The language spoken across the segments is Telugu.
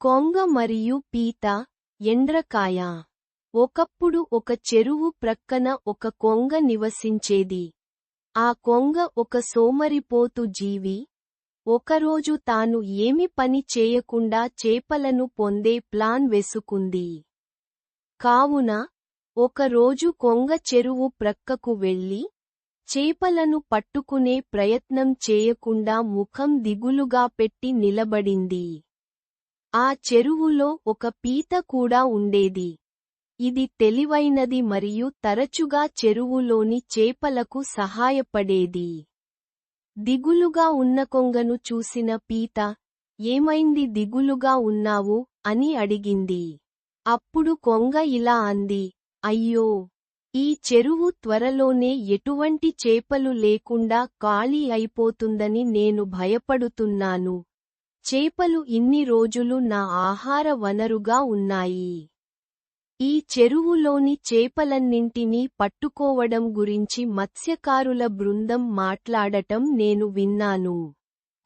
కొంగ మరియు పీత ఎండ్రకాయ. ఒకప్పుడు ఒక చెరువు ప్రక్కన ఒక కొంగ నివసించేది. ఆ కొంగ ఒక సోమరిపోతు జీవి. ఒకరోజు తాను ఏమి పని చేయకుండా చేపలను పొందే ప్లాన్ వేసుకుంది. కావున ఒకరోజు కొంగ చెరువు ప్రక్కకు వెళ్ళి చేపలను పట్టుకునే ప్రయత్నం చేయకుండా ముఖం దిగులుగా పెట్టి నిలబడింది. ఆ చెరువులో ఒక పీత కూడా ఉండేది. ఇది తెలివైనది మరియు తరచుగా చెరువులోని చేపలకు సహాయపడేది. దిగులుగా ఉన్న కొంగను చూసిన పీత ఏమైంది దిగులుగా ఉన్నావు? అని అడిగింది. అప్పుడు కొంగ ఇలా అంది అయ్యో! ఈ చెరువు త్వరలోనే ఎటువంటి చేపలు లేకుండా ఖాళీ అయిపోతుందని నేను భయపడుతున్నాను. చేపలు ఇన్ని రోజులు నా ఆహార వనరుగా ఉన్నాయి. ఈ చెరువులోని చేపలన్నింటినీ పట్టుకోవడం గురించి మత్స్యకారుల బృందం మాట్లాడటం నేను విన్నాను.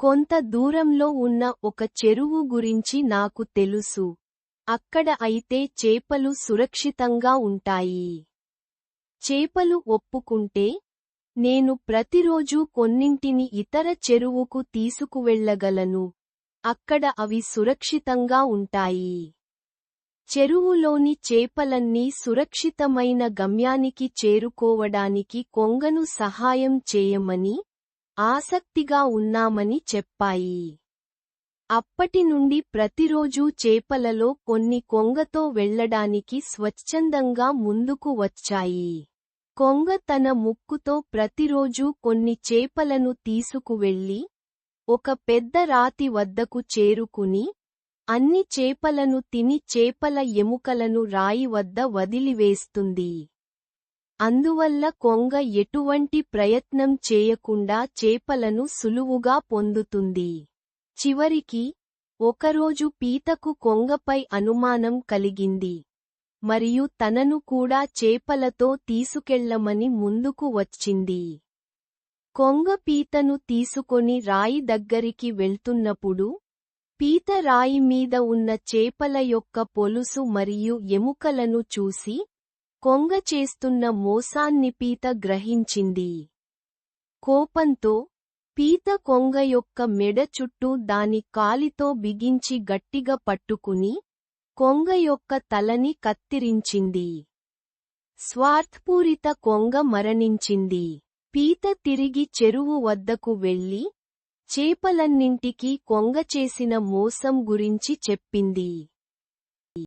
కొంత దూరంలో ఉన్న ఒక చెరువు గురించి నాకు తెలుసు. అక్కడ అయితే చేపలు సురక్షితంగా ఉంటాయి. చేపలు ఒప్పుకుంటే నేను ప్రతిరోజూ కొన్నింటిని ఇతర చెరువుకు తీసుకువెళ్ళగలను అక్కడ అవి సురక్షితంగా ఉంటాయి. చెరువులోని చేపలన్నీ సురక్షితమైన గమ్యానికి చేరుకోవడానికి కొంగను సహాయం చేయమని ఆసక్తిగా ఉన్నామని చెప్పాయి. అప్పటి నుండి ప్రతిరోజూ చేపలలో కొన్ని కొంగతో వెళ్ళడానికి స్వచ్ఛందంగా ముందుకు వచ్చాయి. కొంగ తన ముక్కుతో ప్రతిరోజూ కొన్ని చేపలను తీసుకువెళ్ళి ఒక పెద్ద రాతి వద్దకు చేరుకుని అన్ని చేపలను తిని చేపల ఎముకలను రాయి వద్ద వదిలివేస్తుంది. అందువల్ల కొంగ ఎటువంటి ప్రయత్నం చేయకుండా చేపలను సులువుగా పొందుతుంది. చివరికి ఒకరోజు పీతకు కొంగపై అనుమానం కలిగింది. మరియు తనను కూడా చేపలతో తీసుకెళ్ళమని ముందుకు వచ్చింది. కొంగ పీతను తీసుకొని రాయి దగ్గరికి వెళ్తున్నప్పుడు పీత రాయి మీద ఉన్న చేపల యొక్క పొలుసు మరియు ఎముకలను చూసి కొంగ చేస్తున్న మోసాన్ని పీత గ్రహించింది. కోపంతో పీత కొంగ యొక్క మెడ చుట్టూ దాని కాలితో బిగించి గట్టిగా పట్టుకుని కొంగ యొక్క తలని కత్తిరించింది. స్వార్థపూరిత కొంగ మరణించింది. పీత తిరిగి చెరువు వద్దకు వెళ్ళి చేపలన్నింటికీ కొంగ చేసిన మోసం గురించి చెప్పింది.